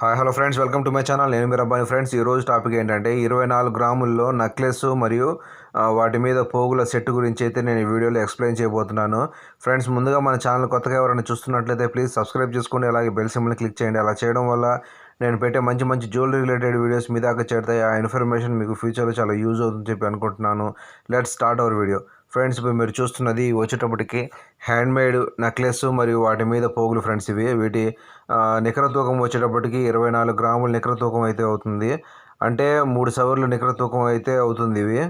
Hi hello friends welcome to my channel నేను మీరు అబ్బాయి ఫ్రెండ్స్ ఈ రోజు టాపిక్ ఏంటంటే ఇరవై నాలుగు గ్రాముల్లో నక్లెస్ మరియు వాటి మీద పోగుల సెట్ గురించి అయితే నేను ఈ వీడియోలో ఎక్స్ప్లెయిన్ చేయబోతున్నాను. ఫ్రెండ్స్ ముందుగా మన ఛానల్ కొత్తగా ఎవరైనా చూస్తున్నట్లయితే ప్లీజ్ సబ్స్క్రైబ్ చేసుకోండి అలాగే బెల్ సింబల్ని క్లిక్ చేయండి. అలా చేయడం వల్ల నేను పెట్టే మంచి మంచి జ్యువెలరీ రిలేటెడ్ వీడియోస్ మీ దాకా చేరుతాయి. ఆ ఇన్ఫర్మేషన్ మీకు ఫ్యూచర్లో చాలా యూజ్ అవుతుందని చెప్పి అనుకుంటున్నాను. Let start our video friends ఇప్పుడు మీరు చూస్తున్నది వచ్చేటప్పటికి హ్యాండ్మేడ్ నెక్లెస్ మరియు వాటి మీద పోగులు ఫ్రెండ్స్ ఇవి. వీటి నికర తూకం వచ్చేటప్పటికి ఇరవై నాలుగు గ్రాముల నికర తూకం అయితే అవుతుంది. అంటే మూడు సవర్లు నికర తూకం అయితే అవుతుంది ఇవి.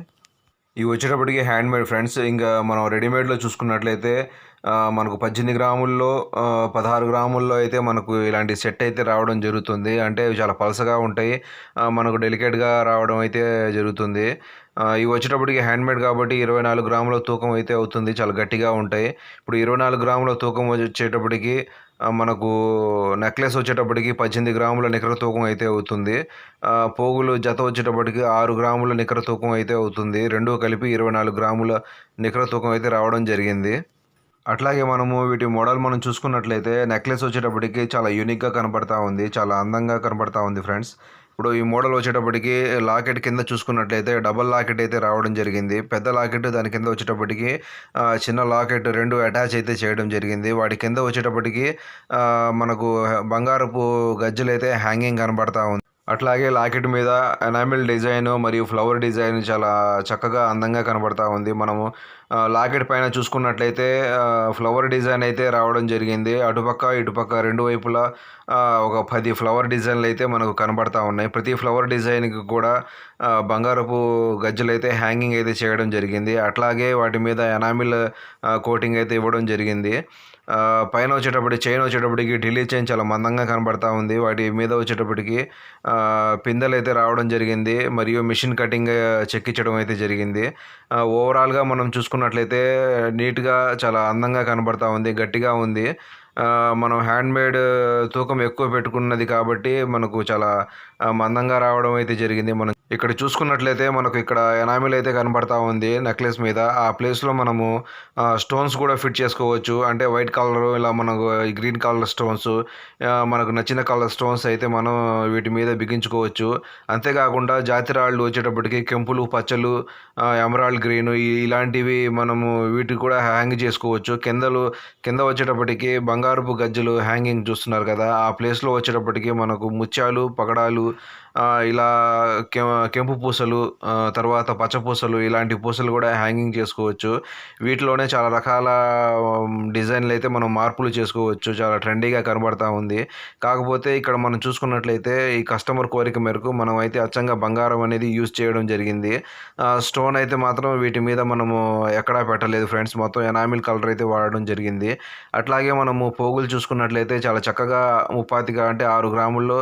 ఇవి వచ్చేటప్పటికి హ్యాండ్ మేడ్ ఫ్రెండ్స్. ఇంకా మనం రెడీమేడ్లో చూసుకున్నట్లయితే మనకు పద్దెనిమిది గ్రాముల్లో పదహారు గ్రాముల్లో అయితే మనకు ఇలాంటి సెట్ అయితే రావడం జరుగుతుంది. అంటే చాలా పలసగా ఉంటాయి. మనకు డెలికేట్గా రావడం అయితే జరుగుతుంది. ఇవి వచ్చేటప్పటికి హ్యాండ్ మేడ్ కాబట్టి ఇరవై నాలుగు గ్రాముల తూకం అయితే అవుతుంది. చాలా గట్టిగా ఉంటాయి. ఇప్పుడు ఇరవై నాలుగు గ్రాముల తూకం వచ్చేటప్పటికి మనకు నెక్లెస్ వచ్చేటప్పటికి పద్దెనిమిది గ్రాముల నికర తూకం అయితే అవుతుంది. పోగులు జత వచ్చేటప్పటికి ఆరు గ్రాముల నికర తూకం అయితే అవుతుంది. రెండు కలిపి ఇరవై నాలుగు గ్రాముల నికర తూకం అయితే రావడం జరిగింది. అట్లాగే మనము వీటి మోడల్ మనం చూసుకున్నట్లయితే నెక్లెస్ వచ్చేటప్పటికి చాలా యూనిక్గా కనపడతా ఉంది. చాలా అందంగా కనపడతా ఉంది ఫ్రెండ్స్ ఇప్పుడు ఈ మోడల్ వచ్చేటప్పటికి లాకెట్ కింద చూసుకున్నట్లయితే డబల్ లాకెట్ అయితే రావడం జరిగింది. పెద్ద లాకెట్ దాని కింద వచ్చేటప్పటికి చిన్న లాకెట్ రెండు అటాచ్ అయితే చేయడం జరిగింది. వాటి కింద వచ్చేటప్పటికి ఆ, మనకు బంగారపు గజ్జలు అయితే హ్యాంగింగ్ కనబడతా ఉంది. అట్లాగే లాకెట్ మీద ఎనామిల్ డిజైన్ మరియు ఫ్లవర్ డిజైన్ చాలా చక్కగా అందంగా కనబడతా ఉంది. మనము లాకెట్ పైన చూసుకున్నట్లయితే ఫ్లవర్ డిజైన్ అయితే రావడం జరిగింది. అటుపక్క ఇటుపక్క రెండు వైపులా ఒక పది ఫ్లవర్ డిజైన్లు అయితే మనకు కనబడతా ఉన్నాయి. ప్రతి ఫ్లవర్ డిజైన్కి కూడా బంగారపు గజ్జలు అయితే హ్యాంగింగ్ అయితే చేయడం జరిగింది. అట్లాగే వాటి మీద ఎనామిల్ కోటింగ్ అయితే ఇవ్వడం జరిగింది. పైన వచ్చేటప్పటికి చైన్ వచ్చేటప్పటికి ఢిల్లీ చైన్ చాలా మందంగా కనబడతా ఉంది. వాటి మీద వచ్చేటప్పటికి పిందెలు అయితే రావడం జరిగింది. మరియు మిషన్ కటింగ్ చెక్కించడం అయితే జరిగింది. ఓవరాల్గా మనం చూసుకున్నట్లయితే నీట్గా చాలా అందంగా కనబడతా ఉంది. గట్టిగా ఉంది. మనం హ్యాండ్ మేడ్ తూకం ఎక్కువ పెట్టుకున్నది కాబట్టి మనకు చాలా మందంగా రావడం అయితే జరిగింది. మనం ఇక్కడ చూసుకున్నట్లయితే మనకు ఇక్కడ ఎనామిల్ అయితే కనబడతా ఉంది నెక్లెస్ మీద. ఆ ప్లేస్లో మనము స్టోన్స్ కూడా ఫిట్ చేసుకోవచ్చు. అంటే వైట్ కలర్ ఇలా మనకు గ్రీన్ కలర్ స్టోన్స్ మనకు నచ్చిన కలర్ స్టోన్స్ అయితే మనం వీటి మీద బిగించుకోవచ్చు. అంతేకాకుండా జాతిరాళ్ళు వచ్చేటప్పటికి కెంపులు పచ్చలు ఎమరాల్డ్ గ్రీన్ ఇలాంటివి మనము వీటికి కూడా హ్యాంగ్ చేసుకోవచ్చు. కిందలు కింద వచ్చేటప్పటికి బంగారపు గజ్జలు హ్యాంగింగ్ చూస్తున్నారు కదా. ఆ ప్లేస్లో వచ్చేటప్పటికి మనకు ముత్యాలు పగడాలు ఇలా కెంపు పూసలు తర్వాత పచ్చ పూసలు ఇలాంటి పూసలు కూడా హ్యాంగింగ్ చేసుకోవచ్చు. వీటిలోనే చాలా రకాల డిజైన్లు అయితే మనం మార్పులు చేసుకోవచ్చు. చాలా ట్రెండీగా కనబడతా ఉంది. కాకపోతే ఇక్కడ మనం చూసుకున్నట్లయితే ఈ కస్టమర్ కోరిక మేరకు మనం అయితే అచ్చంగా బంగారం అనేది యూజ్ చేయడం జరిగింది. స్టోన్ అయితే మాత్రం వీటి మీద మనము ఎక్కడా పెట్టలేదు ఫ్రెండ్స్ మొత్తం ఎనామిల్ కలర్ అయితే వాడడం జరిగింది. అట్లాగే మనము పోగులు చూసుకున్నట్లయితే చాలా చక్కగా ముప్పాతిగా అంటే ఆరు గ్రాముల్లో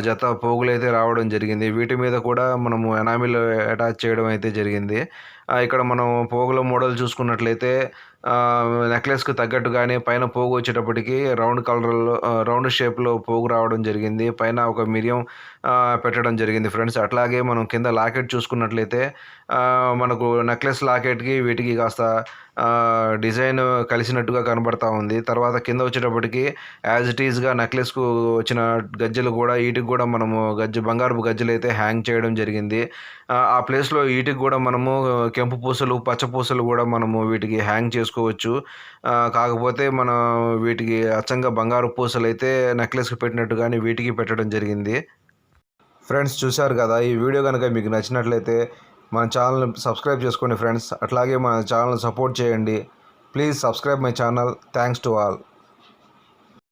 జత పోగులు అయితే రావడం జరిగింది. వీటి మీద కూడా మనము ఎనామిల్ అటాచ్ చేయడం అయితే జరిగింది. ఇక్కడ మనం పోగుల మోడల్ చూసుకున్నట్లయితే నెక్లెస్కి తగ్గట్టుగానే పైన పోగు వచ్చేటప్పటికి రౌండ్ కలర్లో రౌండ్ షేప్లో పోగు రావడం జరిగింది. పైన ఒక మిరియం పెట్టడం జరిగింది ఫ్రెండ్స్. అట్లాగే మనం కింద లాకెట్ చూసుకున్నట్లయితే మనకు నెక్లెస్ లాకెట్కి వీటికి కాస్త డిజైన్ కలిసినట్టుగా కనబడతా ఉంది. తర్వాత కింద వచ్చేటప్పటికి యాజ్ ఇట్ ఈజ్గా నెక్లెస్కు వచ్చిన గజ్జలు కూడా వీటికి కూడా మనము గజ్జ బంగారపు గజ్జలు అయితే హ్యాంగ్ చేయడం జరిగింది. ఆ ప్లేస్లో వీటికి కూడా మనము కెంపు పూసలు పచ్చ పూసలు కూడా మనము వీటికి హ్యాంగ్ చేసుకోవచ్చు. కాకపోతే మనం వీటికి అచ్చంగా బంగారు పూసలు అయితే నెక్లెస్కి పెట్టినట్టు కానీ వీటికి పెట్టడం జరిగింది. ఫ్రెండ్స్ చూశారు కదా ఈ వీడియో కనుక మీకు నచ్చినట్లయితే మన ఛానల్ని సబ్స్క్రైబ్ చేసుకోండి ఫ్రెండ్స్ అట్లాగే మన ఛానల్ని సపోర్ట్ చేయండి. Please subscribe my channel thanks to all